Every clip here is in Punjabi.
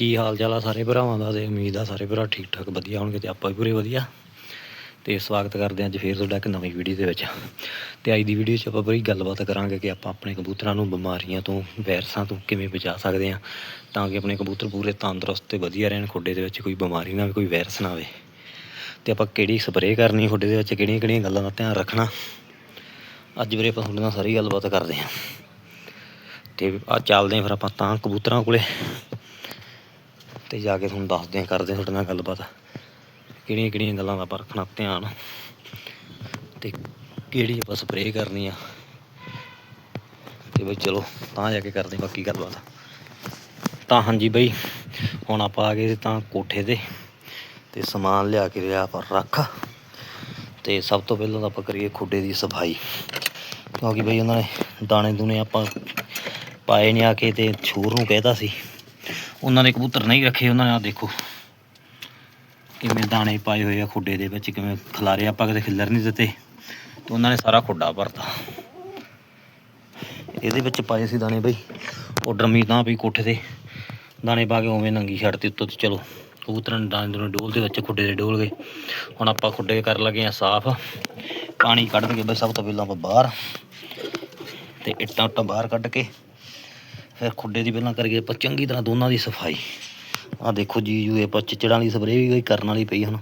ਕੀ ਹਾਲ ਚਾਲ ਆ ਸਾਰੇ ਭਰਾਵਾਂ ਦਾ ਤੇ ਉਮੀਦ ਆ ਸਾਰੇ ਭਰਾ ਠੀਕ ਠਾਕ, ਵਧੀਆ ਹੋਣਗੇ ਤੇ ਆਪਾਂ ਵੀ ਪੂਰੇ ਵਧੀਆ। ਤੇ ਸਵਾਗਤ ਕਰਦੇ ਹਾਂ ਅੱਜ ਫੇਰ ਤੁਹਾਡਾ ਇੱਕ ਨਵੀਂ ਵੀਡੀਓ ਦੇ ਵਿੱਚ। ਤੇ ਅੱਜ ਦੀ ਵੀਡੀਓ 'ਚ ਆਪਾਂ ਬੜੀ ਗੱਲਬਾਤ ਕਰਾਂਗੇ ਕਿ ਆਪਾਂ ਆਪਣੇ ਕਬੂਤਰਾਂ ਨੂੰ ਬਿਮਾਰੀਆਂ ਤੋਂ, ਵਾਇਰਸਾਂ ਤੋਂ ਕਿਵੇਂ ਬਚਾ ਸਕਦੇ ਹਾਂ, ਤਾਂ ਕਿ ਆਪਣੇ ਕਬੂਤਰ ਪੂਰੇ ਤੰਦਰੁਸਤ ਤੇ ਵਧੀਆ ਰਹਿਣ, ਖੁੱਡੇ ਦੇ ਵਿੱਚ ਕੋਈ ਬਿਮਾਰੀ ਨਾ ਆਵੇ, ਕੋਈ ਵਾਇਰਸ ਨਾ ਆਵੇ। ਤੇ ਆਪਾਂ ਕਿਹੜੀ ਸਪਰੇਅ ਕਰਨੀ ਖੁੱਡੇ ਦੇ ਵਿੱਚ, ਕਿਹੜੀਆਂ ਕਿਹੜੀਆਂ ਗੱਲਾਂ ਦਾ ਧਿਆਨ ਰੱਖਣਾ। ਅੱਜ ਵੀਰੇ ਆਪਾਂ ਤੁਹਾਡੇ ਨਾਲ ਸਾਰੀ ਗੱਲਬਾਤ ਕਰਦੇ ਹਾਂ। ਤੇ ਆ ਚੱਲਦੇ ਹਾਂ ਫਿਰ ਆਪਾਂ ਤਾਂ ਕਬੂਤਰਾਂ ਕੋਲੇ। ਤੇ ਜਾ ਕੇ ਤੁਹਾਨੂੰ ਦੱਸਦੇ ਹਾਂ, ਕਰਦੇ ਹਾਂ ਤੁਹਾਡੇ ਨਾਲ ਗੱਲਬਾਤ। ਕਿਹੜੀਆਂ ਕਿਹੜੀਆਂ ਗੱਲਾਂ ਦਾ ਆਪਾਂ ਰੱਖਣਾ ਧਿਆਨ। ਤੇ ਕਿਹੜੀ ਆਪਾਂ ਸਪਰੇਅ ਕਰਨੀ ਆ। ਤੇ ਬਈ ਚਲੋ, ਤਾਂ ਜਾ ਕੇ ਕਰਦੇ ਹਾਂ ਬਾਕੀ ਗੱਲਬਾਤ। ਤਾਂ ਹਾਂਜੀ ਬਈ, ਹੁਣ ਆਪਾਂ ਆ ਗਏ ਤਾਂ ਕੋਠੇ ਤੇ। ਤੇ ਸਮਾਨ ਲਿਆ ਕੇ ਲਿਆ ਆਪਾਂ ਰੱਖ। ਤੇ ਸਭ ਤੋਂ ਪਹਿਲਾਂ ਤਾਂ ਆਪਾਂ ਕਰੀਏ ਖੁੱਡੇ ਦੀ ਸਫ਼ਾਈ। ਕਿਉਂਕਿ ਬਈ ਉਹਨਾਂ ਨੇ ਦਾਣੇ ਦੂਣੇ ਆਪਾਂ ਪਾਏ ਨਹੀਂ ਆ ਕੇ ਤੇ ਛੂਰ ਨੂੰ ਕਹਿਤਾ ਸੀ। ਉਹਨਾਂ ਨੇ ਕਬੂਤਰ ਨਹੀਂ ਰੱਖੇ ਉਹਨਾਂ ਨੇ ਆ ਦੇਖੋ। ਕਿਵੇਂ ਦਾਣੇ ਪਾਏ ਹੋਏ ਆ ਖੁੱਡੇ ਦੇ ਵਿੱਚ, ਕਿਵੇਂ ਖਿਲਾਰੇ, ਆਪਾਂ ਕਦੇ ਖਿੱਲਰ ਨਹੀਂ ਦਿੱਤੇ। ਤੇ ਉਹਨਾਂ ਨੇ ਸਾਰਾ ਖੁੱਡਾ ਭਰਤਾ। ਇਹਦੇ ਵਿੱਚ ਪਾਏ ਸੀ ਦਾਣੇ ਬਈ। ਉਹ ਡਰਮੀ ਤਾਂ ਵੀ ਕੋਠੇ ਤੇ ਦਾਣੇ ਪਾ ਕੇ ਉਵੇਂ ਨੰਗੀ ਛੱਡਤੀ ਉੱਤੋਂ ਤੇ ਚਲੋ। ਕਬੂਤਰਾਂ ਨੇ ਦਾਣੇ ਦੂਣੇ ਡੋਲ ਦੇ ਵਿੱਚ, ਖੁੱਡੇ ਦੇ ਡੋਲ ਗਏ। ਹੁਣ ਆਪਾਂ ਖੁੱਡੇ ਕਰ ਲਗੇ ਆ ਸਾਫ਼। ਪਾਣੀ ਕੱਢ ਕੇ ਬਈ ਸਭ ਤੋਂ ਪਹਿਲਾਂ ਆਪਾਂ ਬਾਹਰ ਤੇ ਇੱਟਾਂ ਉੱਟਾਂ ਬਾਹਰ ਕੱਢ ਕੇ ਫਿਰ ਖੁੱਡੇ ਦੀ ਪਹਿਲਾਂ ਕਰੀਏ ਆਪਾਂ ਚੰਗੀ ਤਰ੍ਹਾਂ ਦੋਨਾਂ ਦੀ ਸਫ਼ਾਈ। ਆ ਦੇਖੋ ਜੀ ਯੂ ਆਪਾਂ ਚਿਚੜਾਂ ਵਾਲੀ ਸਪਰੇਅ ਵੀ ਕੋਈ ਕਰਨ ਵਾਲੀ ਪਈ ਹੁਣ।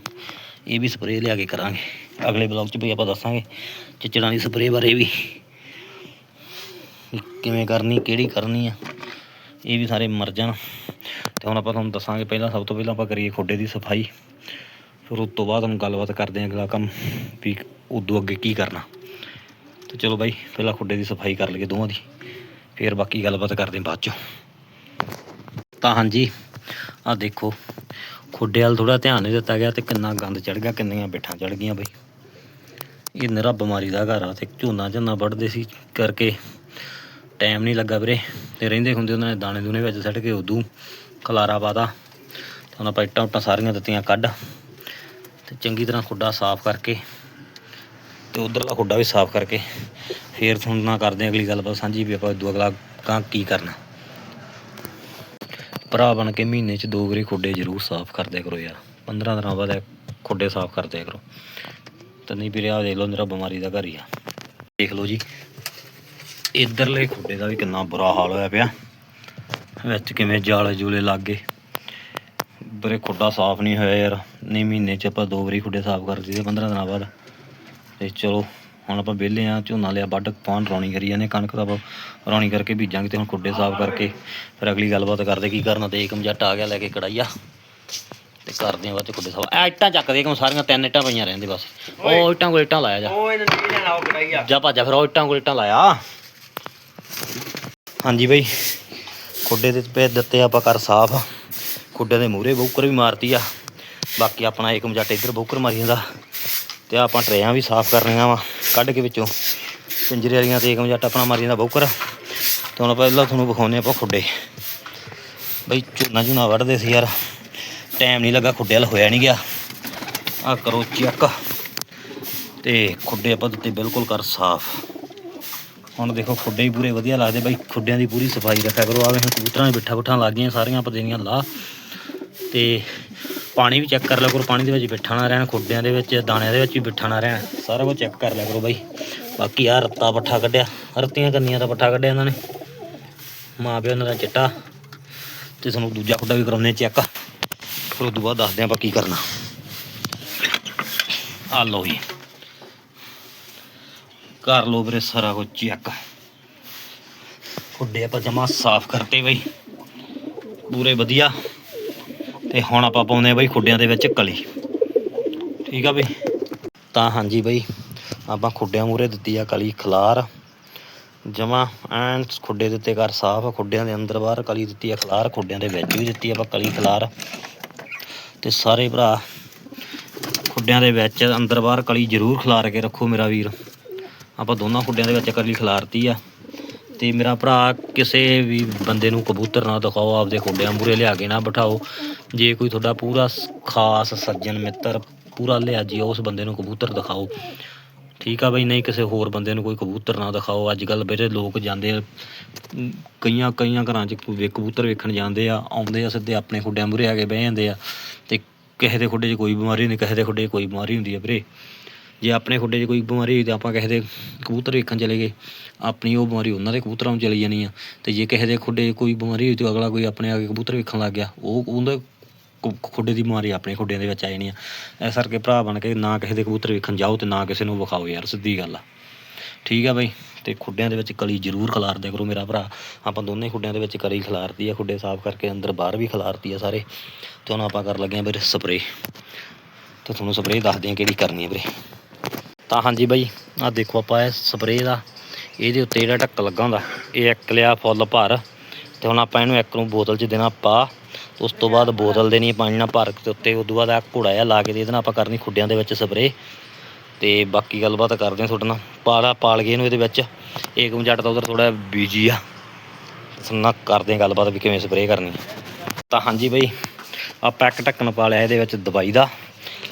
ਇਹ ਵੀ ਸਪਰੇਅ ਲਿਆ ਕੇ ਕਰਾਂਗੇ। ਅਗਲੇ ਬਲੌਗ 'ਚ ਵੀ ਆਪਾਂ ਦੱਸਾਂਗੇ ਚਿਚੜਾਂ ਦੀ ਸਪਰੇਅ ਬਾਰੇ ਵੀ ਕਿਵੇਂ ਕਰਨੀ, ਕਿਹੜੀ ਕਰਨੀ ਆ। ਇਹ ਵੀ ਸਾਰੇ ਮਰ ਜਾਣ। ਤੇ ਹੁਣ ਆਪਾਂ ਤੁਹਾਨੂੰ ਦੱਸਾਂਗੇ ਪਹਿਲਾਂ ਸਭ ਤੋਂ ਪਹਿਲਾਂ ਆਪਾਂ ਕਰੀਏ ਖੁੱਡੇ ਦੀ ਸਫ਼ਾਈ। ਫਿਰ ਉਸ ਤੋਂ ਬਾਅਦ ਹੁਣ ਗੱਲਬਾਤ ਕਰਦੇ ਹਾਂ ਅਗਲਾ ਕੰਮ ਵੀ ਉਦੋਂ ਅੱਗੇ ਕੀ ਕਰਨਾ। ਤੇ ਚਲੋ ਬਾਈ, ਪਹਿਲਾਂ ਖੁੱਡੇ ਦੀ ਸਫ਼ਾਈ ਕਰ ਲਈਏ ਦੋਵਾਂ ਦੀ। ਫਿਰ ਬਾਕੀ ਗੱਲਬਾਤ ਕਰਦੇ ਬਾਅਦ ਚੋਂ। ਤਾਂ ਹਾਂਜੀ ਆ ਦੇਖੋ, ਖੁੱਡੇ ਵੱਲ ਥੋੜਾ ਧਿਆਨ ਨਹੀਂ ਦਿੱਤਾ ਗਿਆ ਤੇ ਕਿੰਨਾ ਗੰਦ ਚੜ ਗਿਆ, ਕਿੰਨੀਆਂ ਬਿੱਠਾਂ ਚੜ ਗਈਆਂ ਬਈ। ਇਹ ਨਿਰਾ ਬਿਮਾਰੀ ਦਾ ਘਰ ਆ ਤੇ ਝੋਨਾ ਝੋਨਾ ਵੱਢਦੇ ਸੀ ਕਰਕੇ ਟਾਈਮ ਨਹੀਂ ਲੱਗਾ ਵੀਰੇ। ਤੇ ਰਹਿੰਦੇ ਹੁੰਦੇ ਉਹਨਾਂ ਨੇ ਦਾਣੇ ਦੂਣੇ ਵਿੱਚ ਸੱਟ ਕੇ ਉਦੋਂ ਖਲਾਰਾ ਪਾਤਾ ਤੇ। ਉਹਨਾਂ ਪਾਈਟਾਂ ਉਟਾਂ ਸਾਰੀਆਂ ਦਿੱਤੀਆਂ ਕੱਢ ਤੇ ਚੰਗੀ ਤਰ੍ਹਾਂ ਖੁੱਡਾ ਸਾਫ਼ ਕਰਕੇ ਤੇ ਉਧਰਲਾ ਖੁੱਡਾ ਵੀ ਸਾਫ਼ ਕਰਕੇ ਫੇਰ ਤੁਹਾਨੂੰ ਨਾਲ ਕਰਦੇ ਹਾਂ ਅਗਲੀ ਗੱਲਬਾਤ ਸਾਂਝੀ ਵੀ ਆਪਾਂ ਉਦੋਂ ਅਗਲਾ ਕਾਂ ਕੀ ਕਰਨਾ। ਭਰਾ ਬਣ ਕੇ ਮਹੀਨੇ 'ਚ ਦੋ ਵਾਰੀ ਖੁੱਡੇ ਜ਼ਰੂਰ ਸਾਫ਼ ਕਰਦੇ ਕਰੋ ਯਾਰ। 15 ਦਿਨਾਂ ਬਾਅਦ ਖੁੱਡੇ ਸਾਫ਼ ਕਰਦੇ ਕਰੋ। ਤਾਂ ਨਹੀਂ ਵੀਰੇ, ਆਹ ਦੇਖ ਲਓ ਮੇਰਾ ਬਿਮਾਰੀ ਦਾ ਘਰ ਹੀ ਆ। ਦੇਖ ਲਓ ਜੀ, ਇਧਰਲੇ ਖੁੱਡੇ ਦਾ ਵੀ ਕਿੰਨਾ ਬੁਰਾ ਹਾਲ ਹੋਇਆ ਪਿਆ। ਵਿੱਚ ਕਿਵੇਂ ਜਾਲੇ ਜੂਲੇ ਲੱਗ ਗਏ। ਬਰੇ ਖੁੱਡਾ ਸਾਫ਼ ਨਹੀਂ ਹੋਇਆ ਯਾਰ। ਨਹੀਂ ਮਹੀਨੇ 'ਚ ਆਪਾਂ ਦੋ ਵਾਰੀ ਖੁੱਡੇ ਸਾਫ਼ ਕਰ ਦਈਦੇ 15 ਦਿਨਾਂ ਬਾਅਦ। ਤੇ ਚਲੋ ਹੁਣ ਆਪਾਂ ਵਿਹਲੇ ਆ ਝੋਨਾ ਲਿਆ ਵੱਢ ਪਾਉਣ ਰੌਣੀ ਕਰੀ ਜਾਂਦੇ ਕਣਕ ਦਾ ਆਪਾਂ ਰੌਣੀ ਕਰਕੇ ਬੀਜਾਂਗੇ ਤੇ ਹੁਣ ਖੁੱਡੇ ਸਾਫ਼ ਕਰਕੇ ਫਿਰ ਅਗਲੀ ਗੱਲਬਾਤ ਕਰਦੇ ਕੀ ਕਰਨਾ ਤੇ ਏਕਮ ਜੱਟ ਆ ਗਿਆ ਲੈ ਕੇ ਕੜਾਈਆ ਤੇ ਕਰਦੇ ਆ ਬਾਅਦ ਚ ਖੁੱਡੇ ਸਾਫ਼। ਐ ਇੱਟਾਂ ਚੱਕਦੇ ਕਿਉਂ ਸਾਰੀਆਂ ਤਿੰਨ ਇੱਟਾਂ ਪਈਆਂ ਰਹਿੰਦੇ ਬਸ। ਉਹ ਇੱਟਾਂ ਕੋਲ ਇੱਟਾਂ ਲਾਇਆ ਜਾ। ਉਹ ਇਹਨਾਂ ਨੇ ਇਹਨਾਂ ਲਾਓ ਕੜਾਈਆ? ਜਾ ਭੱਜਾ ਫਿਰ ਉਹ ਇੱਟਾਂ ਕੋਲ ਇੱਟਾਂ ਲਾਇਆ। ਹਾਂਜੀ ਬਈ ਖੁੱਡੇ ਦੇ ਪੇ ਦਿੱਤੇ ਆਪਾਂ ਕਰ ਸਾਫ਼। ਖੁੱਡੇ ਦੇ ਮੂਹਰੇ ਬੌਕਰ ਵੀ ਮਾਰਤੀ ਆ। ਬਾਕੀ ਆਪਣਾ ਏਕਮ ਜੱਟ ਇੱਧਰ ਬੌਕਰ ਮਾਰੀ ਜਾਂਦਾ। ਤੇ ਆਪਾਂ ਟਰੇਆਂ ਵੀ ਸਾਫ਼ ਕਰਨੀਆਂ ਵਾ। ਕੱਢ ਕੇ ਵਿੱਚੋਂ। ਪਿੰਜਰੇ ਵਾਲੀਆਂ ਤੇ ਏਕਮ ਜੱਟ ਆਪਣਾ ਮਾਰੀ ਜਾਂਦਾ ਬੌਕਰ। ਤੇ ਹੁਣ ਪਹਿਲਾਂ ਤੁਹਾਨੂੰ ਵਿਖਾਉਂਦੇ ਆਪਾਂ ਖੁੱਡੇ। ਬਈ ਝੋਨਾ ਝੋਨਾ ਵੱਢਦੇ ਸੀ ਯਾਰ। ਟਾਈਮ ਨਹੀਂ ਲੱਗਾ, ਖੁੱਡੇ ਵਾਲ ਹੋਇਆ ਨਹੀਂ ਗਿਆ। ਆ ਕਰੋ ਚੈੱਕ ਤੇ ਖੁੱਡੇ ਆਪਾਂ ਦਿੱਤੇ ਬਿਲਕੁਲ ਕਰ ਸਾਫ਼। ਹੁਣ ਦੇਖੋ ਖੁੱਡੇ ਹੀ ਪੂਰੇ ਵਧੀਆ ਲੱਗਦੇ। ਬਾਈ ਖੁੱਡਿਆਂ ਦੀ ਪੂਰੀ ਸਫ਼ਾਈ ਰੱਖਿਆ ਕਰੋ। ਆਵੇ ਹੁਣ ਕਬੂਤਰਾਂ ਦੇ ਬਿੱਠਾ ਬੁੱਠਾਂ ਲੱਗ ਗਈਆਂ, ਸਾਰੀਆਂ ਆਪਾਂ ਦੇਣੀਆਂ ਲਾ ਤੇ ਪਾਣੀ ਵੀ ਚੈੱਕ ਕਰ ਲਿਆ ਕਰੋ, ਪਾਣੀ ਦੇ ਵਿੱਚ ਬਿੱਠਾ ਨਾ ਰਹਿਣ, ਖੁੱਡਿਆਂ ਦੇ ਵਿੱਚ, ਦਾਣਿਆਂ ਦੇ ਵਿੱਚ ਵੀ ਬਿੱਠਾ ਨਾ ਰਹਿਣ। ਸਾਰਾ ਕੁਝ ਚੈੱਕ ਕਰ ਲਿਆ ਕਰੋ ਬਾਈ। ਬਾਕੀ ਆ ਰੱਤਾ ਪੱਠਾ ਕੱਢਿਆ। ਰੱਤੀਆਂ ਕੰਨੀਆਂ ਦਾ ਪੱਠਾ ਕੱਢਿਆ ਇਹਨਾਂ ਨੇ। ਮਾਂ ਪਿਓ ਇਹਨਾਂ ਦਾ ਚਿੱਟਾ। ਤੇ ਸਾਨੂੰ ਦੂਜਾ ਖੁੱਡਾ ਵੀ ਕਰਾਉਂਦੇ ਚੈੱਕ ਫਿਰ ਉਦੋਂ ਬਾਅਦ ਦੱਸਦੇ ਆਪਾਂ ਕੀ ਕਰਨਾ। ਆ ਲਓ ਜੀ। ਕਰ ਲਓ ਵੀਰੇ ਸਾਰਾ ਕੁਝ ਚੈੱਕ ਖੁੱਡੇ ਆਪਾਂ ਜਮਾ ਸਾਫ਼ ਕਰਤੇ ਬਈ। ਪੂਰੇ ਵਧੀਆ। ਤੇ ਹੁਣ ਆਪਾਂ ਪਾਉਂਦੇ ਆ ਬਈ ਖੁੱਡਿਆਂ ਦੇ ਵਿੱਚ ਕਲੀ। ਠੀਕ ਆ ਬਈ? ਤਾਂ ਹਾਂਜੀ ਬਈ, ਆਪਾਂ ਖੁੱਡਿਆਂ ਮੂਰੇ ਦਿੱਤੀ ਆ ਕਲੀ ਖਲਾਰ। ਜਮਾ ਐਨ ਖੁੱਡੇ ਦੇ ਉੱਤੇ ਕਰ ਸਾਫ਼, ਖੁੱਡਿਆਂ ਦੇ ਅੰਦਰ ਬਾਹਰ ਕਲੀ ਦਿੱਤੀ ਆ ਖਲਾਰ, ਖੁੱਡਿਆਂ ਦੇ ਵਿੱਚ ਵੀ ਦਿੱਤੀ ਆਪਾਂ ਕਲੀ ਖਲਾਰ। ਤੇ ਸਾਰੇ ਭਰਾ, ਖੁੱਡਿਆਂ ਦੇ ਵਿੱਚ ਅੰਦਰ ਬਾਹਰ ਕਲੀ ਜ਼ਰੂਰ ਖਿਲਾਰ ਕੇ ਰੱਖੋ ਮੇਰਾ ਵੀਰ। ਆਪਾਂ ਦੋਨਾਂ ਖੁੱਡਿਆਂ ਦੇ ਵਿੱਚ ਕਲੀ ਖਿਲਾਰਤੀ ਆ। ਤੇ ਮੇਰਾ ਭਰਾ ਕਿਸੇ ਵੀ ਬੰਦੇ ਨੂੰ ਕਬੂਤਰ ਨਾ ਦਿਖਾਓ, ਆਪਦੇ ਖੁੱਡਿਆਂ ਮੂਰੇ ਲਿਆ ਕੇ ਨਾ ਬਿਠਾਓ। ਜੇ ਕੋਈ ਤੁਹਾਡਾ ਪੂਰਾ ਖਾਸ ਸੱਜਣ ਮਿੱਤਰ ਪੂਰਾ ਲਿਆ ਜੀ, ਉਸ ਬੰਦੇ ਨੂੰ ਕਬੂਤਰ ਦਿਖਾਓ। ਠੀਕ ਆ ਬਈ, ਨਹੀਂ ਕਿਸੇ ਹੋਰ ਬੰਦੇ ਨੂੰ ਕੋਈ ਕਬੂਤਰ ਨਾ ਦਿਖਾਓ। ਅੱਜ ਕੱਲ ਵੀਰੇ ਲੋਕ ਜਾਂਦੇ ਆ ਕਈਆਂ ਕਈਆਂ ਘਰਾਂ 'ਚ ਕਬੂਤਰ ਵੇਖਣ ਜਾਂਦੇ ਆ, ਆਉਂਦੇ ਆ ਸਿੱਧੇ ਆਪਣੇ ਖੁੱਡਿਆਂ ਮੂਹਰੇ ਆ ਕੇ ਬਹਿ ਜਾਂਦੇ ਆ। ਤੇ ਕਿਸੇ ਦੇ ਖੁੱਡੇ 'ਚ ਕੋਈ ਬਿਮਾਰੀ ਨਹੀਂ ਕਿਸੇ ਦੇ ਖੁੱਡੇ 'ਚ ਕੋਈ ਬਿਮਾਰੀ ਹੁੰਦੀ ਆ ਵੀਰੇ। ਜੇ ਆਪਣੇ ਖੁੱਡੇ 'ਚ ਕੋਈ ਬਿਮਾਰੀ ਹੋਈ ਤਾਂ ਆਪਾਂ ਕਿਸੇ ਦੇ ਕਬੂਤਰ ਵੇਖਣ ਚਲੇ ਗਏ। ਆਪਣੀ ਉਹ ਬਿਮਾਰੀ ਉਹਨਾਂ ਦੇ ਕਬੂਤਰਾਂ ਨੂੰ ਚਲੀ ਜਾਣੀ ਆ। ਅਤੇ ਜੇ ਕਿਸੇ ਦੇ ਖੁੱਡੇ 'ਚ ਕੋਈ ਬਿਮਾਰੀ ਹੋਈ ਤਾਂ ਅਗਲਾ ਕੋਈ ਆਪਣੇ ਆ ਕੇ ਕਬੂਤਰ ਵੇਖਣ ਲੱਗ ਗਿਆ। ਉਹ ਉਹਦੇ ਖੁੱਡੇ ਦੀ ਬਿਮਾਰੀ ਆਪਣੇ ਖੁੱਡਿਆਂ ਦੇ ਵਿੱਚ ਆ ਜਾਣੀ ਆ। ਇਸ ਕਰਕੇ ਭਰਾ ਬਣ ਕੇ ਨਾ ਕਿਸੇ ਦੇ ਕਬੂਤਰ ਵੇਖਣ ਜਾਓ ਅਤੇ ਨਾ ਕਿਸੇ ਨੂੰ ਵਿਖਾਓ ਯਾਰ, ਸਿੱਧੀ ਗੱਲ ਆ। ਠੀਕ ਆ ਬਾਈ? ਤੇ ਖੁੱਡਿਆਂ ਦੇ ਵਿੱਚ ਕਲੀ ਜ਼ਰੂਰ ਖਿਲਾਰ ਦਿਆ ਕਰੋ ਮੇਰਾ ਭਰਾ। ਆਪਾਂ ਦੋਨੇ ਖੁੱਡਿਆਂ ਦੇ ਵਿੱਚ ਕਲੀ ਖਿਲਾਰਤੀ ਆ। ਖੁੱਡੇ ਸਾਫ਼ ਕਰਕੇ ਅੰਦਰ ਬਾਹਰ ਵੀ ਖਿਲਾਰਤੀ ਆ ਸਾਰੇ। ਤੇ ਹੁਣ ਆਪਾਂ ਕਰਨ ਲੱਗੇ ਆ ਵੀਰੇ ਸਪਰੇਅ। ਤੇ ਤੁਹਾਨੂੰ ਸਪਰੇਅ ਦੱਸਦੇ ਆ ਕਿਹੜੀ ਕਰਨੀ ਆ ਵੀਰੇ। ਤਾਂ ਹਾਂਜੀ ਬਾਈ ਆ ਦੇਖੋ ਆਪਾਂ ਇਹ ਸਪਰੇਅ ਦਾ, ਇਹਦੇ ਉੱਤੇ ਜਿਹੜਾ ਢੱਕ ਲੱਗਾ ਹੁੰਦਾ, ਇਹ ਇੱਕ ਲਿਆ ਫੁੱਲ ਭਰ, ਤੇ ਹੁਣ ਆਪਾਂ ਇਹਨੂੰ ਇੱਕ ਨੂੰ ਬੋਤਲ 'ਚ ਦੇਣਾ ਪਾ ਉਸ ਤੋਂ ਬਾਅਦ ਬੋਤਲ ਦੇਣੀ ਪਾਣੀ ਨਾਲ ਭਰ ਕੇ ਉੱਤੇ ਉਸ ਤੋਂ ਬਾਅਦ ਆ ਘੋੜਾ ਜਿਹਾ ਲਾ ਕੇ ਦੇ ਨਾਲ ਆਪਾਂ ਕਰਨੀ ਖੁੱਡਿਆਂ ਦੇ ਵਿੱਚ ਸਪਰੇਅ ਤੇ ਬਾਕੀ ਗੱਲਬਾਤ ਕਰਦੇ ਹਾਂ ਤੁਹਾਡੇ ਨਾਲ ਪਾਲਾ ਪਾਲ ਗਏ ਇਹਨੂੰ ਇਹਦੇ ਵਿੱਚ ਏਕਮ ਜੱਟ ਤਾਂ ਉਧਰ ਥੋੜਾ ਬੀਜੀ ਆ ਸੁਣਨਾ ਕਰਦੇ ਹਾਂ ਗੱਲਬਾਤ ਵੀ ਕਿਵੇਂ ਸਪਰੇਅ ਕਰਨੀ ਤਾਂ ਹਾਂਜੀ ਬਈ ਆਪਾਂ ਇੱਕ ਢੱਕਣ ਪਾ ਲਿਆ ਇਹਦੇ ਵਿੱਚ ਦਵਾਈ ਦਾ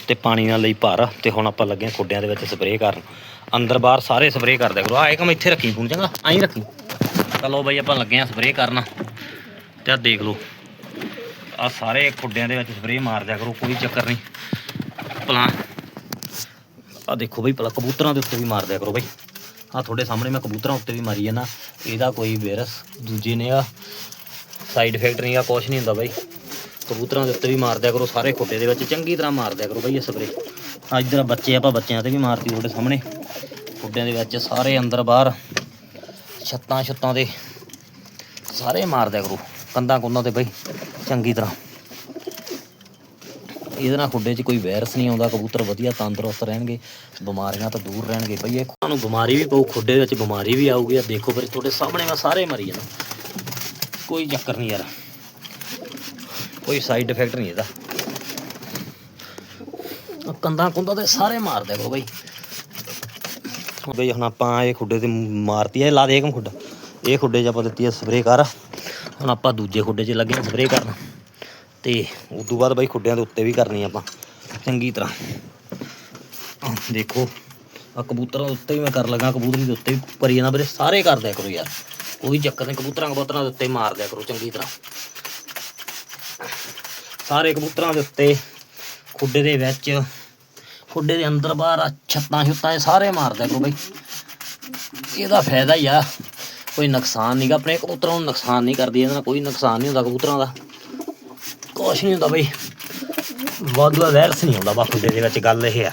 ਤੇ ਪਾਣੀ ਨਾਲ ਲਈ ਭਰ, ਤੇ ਹੁਣ ਆਪਾਂ ਲੱਗੇ ਹਾਂ ਖੁੱਡਿਆਂ ਦੇ ਵਿੱਚ ਸਪਰੇਅ ਕਰਨ। ਅੰਦਰ ਬਾਹਰ ਸਾਰੇ ਸਪਰੇਅ ਕਰਦੇ ਕਰੋ। ਆ ਕੰਮ ਇੱਥੇ ਰੱਖੀ ਫੋਨ ਚੰਗਾ, ਆਈ ਰੱਖੀ। ਚਲੋ ਬਈ ਆਪਾਂ ਲੱਗੇ ਹਾਂ ਸਪਰੇਅ ਕਰਨ। ਤੇ ਆ ਦੇਖ ਲਓ ਆ ਸਾਰੇ ਖੁੱਡਿਆਂ ਦੇ ਵਿੱਚ ਸਪਰੇਅ ਮਾਰ ਦਿਆ ਕਰੋ, ਕੋਈ ਚੱਕਰ ਨਹੀਂ। ਪਲਾਂ ਆ ਦੇਖੋ ਬਈ, ਭਲਾ ਕਬੂਤਰਾਂ ਦੇ ਉੱਤੇ ਵੀ ਮਾਰ ਦਿਆ ਕਰੋ ਬਈ। ਆ ਤੁਹਾਡੇ ਸਾਹਮਣੇ ਮੈਂ ਕਬੂਤਰਾਂ ਉੱਤੇ ਵੀ ਮਾਰੀ ਜਾਂਦਾ। ਇਹਦਾ ਕੋਈ ਵਾਇਰਸ ਦੂਜੇ ਨੇ ਆ ਸਾਈਡ ਇਫੈਕਟ ਨਹੀਂ ਆ, ਕੁਛ ਨਹੀਂ ਹੁੰਦਾ ਬਾਈ। ਕਬੂਤਰਾਂ ਦੇ ਉੱਤੇ ਵੀ ਮਾਰ ਦਿਆ ਕਰੋ, ਸਾਰੇ ਖੁੱਡੇ ਦੇ ਵਿੱਚ। ਚੰਗੀ ਤਰ੍ਹਾਂ ਮਾਰ ਦਿਆ ਕਰੋ ਬਾਈ ਇਹ ਸਪਰੇ ਆ ਇੱਧਰ ਬੱਚੇ ਆਪਾਂ ਬੱਚਿਆਂ ਤੇ ਵੀ ਮਾਰਤੀ ਤੁਹਾਡੇ ਸਾਹਮਣੇ। ਖੁੱਡਿਆਂ ਦੇ ਵਿੱਚ ਸਾਰੇ ਅੰਦਰ ਬਾਹਰ, ਛੱਤਾਂ ਛੱਤਾਂ ਦੇ। ਸਾਰੇ ਮਾਰ ਦਿਆ ਕਰੋ, ਕੰਧਾਂ ਕੁੰਧਾਂ ਤੇ ਬਈ, ਚੰਗੀ ਤਰ੍ਹਾਂ। ਇਹਦੇ ਨਾਲ ਖੁੱਡੇ 'ਚ ਕੋਈ ਵਾਇਰਸ ਨਹੀਂ ਆਉਂਦਾ, ਕਬੂਤਰ ਵਧੀਆ ਤੰਦਰੁਸਤ ਰਹਿਣਗੇ, ਬਿਮਾਰੀਆਂ ਤੋਂ ਦੂਰ ਰਹਿਣਗੇ ਬਈ। ਇਹ ਤੁਹਾਨੂੰ ਬਿਮਾਰੀ ਵੀ ਪਊ, ਖੁੱਡੇ ਵਿੱਚ ਬਿਮਾਰੀ ਵੀ ਆਊਗੀ। ਆ ਦੇਖੋ ਫਿਰ ਤੁਹਾਡੇ ਸਾਹਮਣੇ ਮੈਂ ਸਾਰੇ ਮਰੀ ਜਾਣਾ। ਕੋਈ ਚੱਕਰ ਨਹੀਂ ਯਾਰ। ਕੋਈ ਸਾਈਡ ਇਫੈਕਟ ਨਹੀਂ ਇਹਦਾ। ਆਹ ਕੰਧਾਂ ਤੇ ਸਾਰੇ ਮਾਰ ਦਿਆ ਕਰੋ ਬਈ। ਬਈ ਹੁਣ ਆਪਾਂ ਇਹ ਖੁੱਡੇ ਤੇ ਮਾਰਤੀ ਹੈ ਲਾ ਦੇ ਇੱਕ ਖੁੱਡਾ। ਇਹ ਖੁੱਡੇ 'ਚ ਆਪਾਂ ਦਿੱਤੀ ਹੈ ਸਪਰੇਅ ਕਰ। ਹੁਣ ਆਪਾਂ ਦੂਜੇ ਖੁੱਡੇ 'ਚ ਲੱਗੇ ਸਪਰੇਅ ਕਰਨ। ਤੇ ਉਸ ਤੋਂ ਬਾਅਦ ਬਈ ਖੁੱਡਿਆਂ ਦੇ ਉੱਤੇ ਵੀ ਕਰਨੀ ਆਪਾਂ, ਚੰਗੀ ਤਰ੍ਹਾਂ। ਦੇਖੋ ਆ ਕਬੂਤਰਾਂ ਦੇ ਉੱਤੇ ਵੀ ਮੈਂ ਕਰ ਲਗਾ, ਕਬੂਤਰੀ ਦੇ ਉੱਤੇ ਵੀ ਕਰੀ ਜਾਂਦਾ ਵੀਰੇ, ਸਾਰੇ ਕਰ ਦਿਆ ਕਰੋ ਯਾਰ। ਕੋਈ ਚੱਕਰ ਨਹੀਂ ਕਬੂਤਰਾਂ ਕਬੂਤਰਾਂ ਦੇ ਉੱਤੇ ਮਾਰ ਦਿਆ ਕਰੋ, ਚੰਗੀ ਤਰ੍ਹਾਂ। ਸਾਰੇ ਕਬੂਤਰਾਂ ਦੇ ਉੱਤੇ, ਖੁੱਡੇ ਦੇ ਵਿੱਚ, ਖੁੱਡੇ ਦੇ ਅੰਦਰ ਬਾਹਰ ਛੱਤਾਂ ਛੁੱਤਾਂ ਸਾਰੇ ਮਾਰ ਦਿਆ ਬਈ। ਇਹਦਾ ਫਾਇਦਾ ਹੀ ਆ, ਕੋਈ ਨੁਕਸਾਨ ਨਹੀਂਗਾ ਆਪਣੇ ਕਬੂਤਰਾਂ ਨੂੰ ਨੁਕਸਾਨ ਨਹੀਂ ਕਰਦੀ, ਇਹਦੇ ਨਾਲ ਕੋਈ ਨੁਕਸਾਨ ਨਹੀਂ ਹੁੰਦਾ ਕਬੂਤਰਾਂ ਦਾ। ਕੁਛ ਨਹੀਂ ਹੁੰਦਾ ਬਈ, ਵਾਧੂ ਵਾਇਰਸ ਨਹੀਂ ਹੁੰਦਾ ਬਾ ਖੁੱਡੇ ਦੇ ਵਿੱਚ ਗੱਲ ਇਹ ਆ।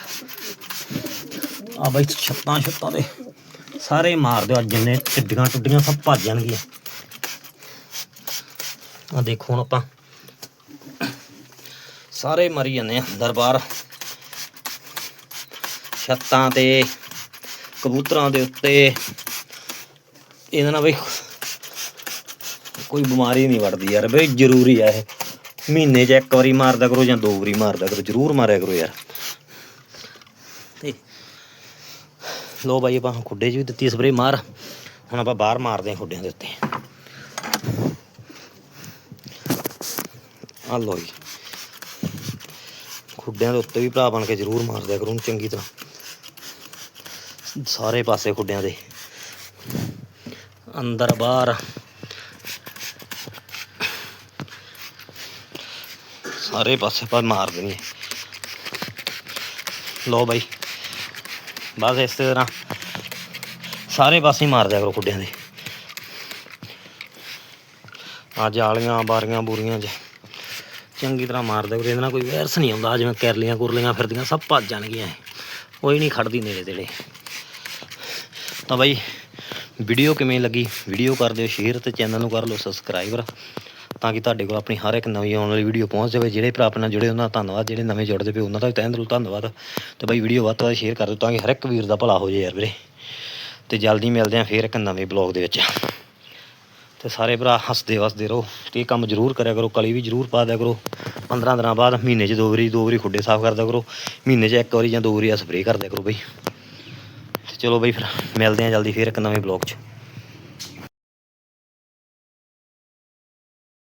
ਆ ਬਈ ਛੱਤਾਂ ਛੱਤਾਂ ਦੇ ਸਾਰੇ ਮਾਰ ਦਿਓ ਜਿੰਨੇ ਟਿੱਡੀਆਂ ਟੁੱਡੀਆਂ ਸਭ ਭੱਜ ਜਾਣਗੀਆਂ। ਆ ਦੇਖੋ ਹੁਣ ਆਪਾਂ। ਸਾਰੇ ਮਰੀ ਜਾਂਦੇ ਆ ਦਰਬਾਰ। ਛੱਤਾਂ ਤੇ, ਕਬੂਤਰਾਂ ਦੇ ਉੱਤੇ। ਇਹਨਾਂ ਨਾਲ ਬਈ ਕੋਈ ਬਿਮਾਰੀ ਨਹੀਂ ਵੜਦੀ ਯਾਰ। ਬਈ ਜ਼ਰੂਰੀ ਆ ਇਹ। ਮਹੀਨੇ 'ਚ ਇੱਕ ਵਾਰੀ ਮਾਰਦਾ ਕਰੋ ਜਾਂ ਦੋ ਵਾਰੀ ਮਾਰਦਾ ਕਰੋ। ਜ਼ਰੂਰ ਮਾਰਿਆ ਕਰੋ ਯਾਰ। ਤੇ ਲੋ ਬਾਈ, ਆਪਾਂ ਖੁੱਡੇ 'ਚ ਵੀ ਦਿੱਤੀ ਸਪਰੇ ਮਾਰ। ਹੁਣ ਆਪਾਂ ਬਾਹਰ ਮਾਰਦੇ ਹਾਂ ਖੁੱਡਿਆਂ ਦੇ ਉੱਤੇ। ਆ ਲੋ ਜੀ। ਖੁੱਡਿਆਂ ਦੇ ਉੱਤੇ ਵੀ ਭਰਾ ਬਣ ਕੇ ਜ਼ਰੂਰ ਮਾਰ ਦਿਆ ਕਰੋ ਉਹਨੂੰ ਚੰਗੀ ਤਰ੍ਹਾਂ। ਸਾਰੇ ਪਾਸੇ ਖੁੱਡਿਆਂ ਦੇ। ਅੰਦਰ ਬਾਹਰ। ਸਾਰੇ ਪਾਸੇ ਪਰ ਮਾਰ ਦੇਣੀ ਲੋ ਬਾਈ। ਬਸ ਇਸ ਤਰ੍ਹਾਂ। ਸਾਰੇ ਪਾਸੇ ਹੀ ਮਾਰ ਦਿਆ ਕਰੋ ਖੁੱਡਿਆਂ ਦੇ। ਆ ਜਾਲੀਆਂ ਬਾਰੀਆਂ ਬੂਰੀਆਂ 'ਚ। ਚੰਗੀ ਤਰ੍ਹਾਂ ਮਾਰ ਦਿਆ ਇਹਦੇ ਨਾਲ ਕੋਈ ਵਾਇਰਸ ਨਹੀਂ ਆਉਂਦਾ ਜਿਵੇਂ ਕੈਰਲੀਆਂ ਕੁਰਲੀਆਂ ਫਿਰਦੀਆਂ, ਸਭ ਭੱਜ ਜਾਣਗੀਆਂ ਕੋਈ ਨਹੀਂ ਖੜਦੀ ਨੇੜੇ ਤੇੜੇ। ਤਾਂ ਬਾਈ ਵੀਡੀਓ ਕਿਵੇਂ ਲੱਗੀ? ਵੀਡੀਓ ਕਰ ਦਿਓ ਸ਼ੇਅਰ ਤੇ ਚੈਨਲ ਨੂੰ ਕਰ ਲਓ ਸਬਸਕ੍ਰਾਈਬਰ ਤਾਂ ਕਿ ਤੁਹਾਡੇ ਕੋਲ ਆਪਣੀ ਹਰ ਇੱਕ ਨਵੀਂ ਆਉਣ ਵਾਲੀ ਵੀਡੀਓ ਪਹੁੰਚ ਜਾਵੇ। ਜਿਹੜੇ ਭਰਾ ਆਪਣੇ ਨਾਲ ਜੁੜੇ ਉਹਨਾਂ ਦਾ ਧੰਨਵਾਦ। ਜਿਹੜੇ ਨਵੇਂ ਜੁੜਦੇ ਪਏ, ਉਹਨਾਂ ਦਾ ਵੀ ਤਹਿ ਦਿਲੋਂ ਧੰਨਵਾਦ। ਤੇ ਬਾਈ ਵੀਡੀਓ ਵੱਧ ਤੋਂ ਵੱਧ ਸ਼ੇਅਰ ਕਰ ਦਿਓ, ਤਾਂ ਕਿ ਹਰ ਇੱਕ ਵੀਰ ਦਾ ਭਲਾ ਹੋ ਜਾਏ ਯਾਰ ਵੀਰੇ। ਤੇ ਜਲਦੀ ਮਿਲਦੇ ਆਂ ਫੇਰ ਇੱਕ ਨਵੇਂ ਬਲੌਗ ਦੇ ਵਿੱਚ। ਤੇ ਸਾਰੇ ਭਰਾ ਹੱਸਦੇ ਵਸਦੇ ਰਹੋ ਤੇ ਇਹ ਕੰਮ ਜ਼ਰੂਰ ਕਰਿਆ ਕਰੋ, ਕਲੀ ਵੀ ਜ਼ਰੂਰ ਪਾ ਦਿਆ ਕਰੋ। 15 ਦਿਨਾਂ ਬਾਅਦ ਮਹੀਨੇ 'ਚ ਦੋ ਵਾਰੀ ਦੋ ਵਾਰੀ ਖੁੱਡੇ ਸਾਫ਼ ਕਰਦਿਆ ਕਰੋ। ਮਹੀਨੇ 'ਚ ਇੱਕ ਵਾਰੀ ਜਾਂ ਦੋ ਵਾਰੀ ਆ ਸਪਰੇਅ ਕਰ ਕਰੋ ਬਈ। ਤੇ ਚਲੋ ਬਈ ਫਿਰ ਮਿਲਦੇ ਆਂ ਜਲਦੀ ਫਿਰ ਇੱਕ ਨਵੇਂ ਬਲੌਗ 'ਚ।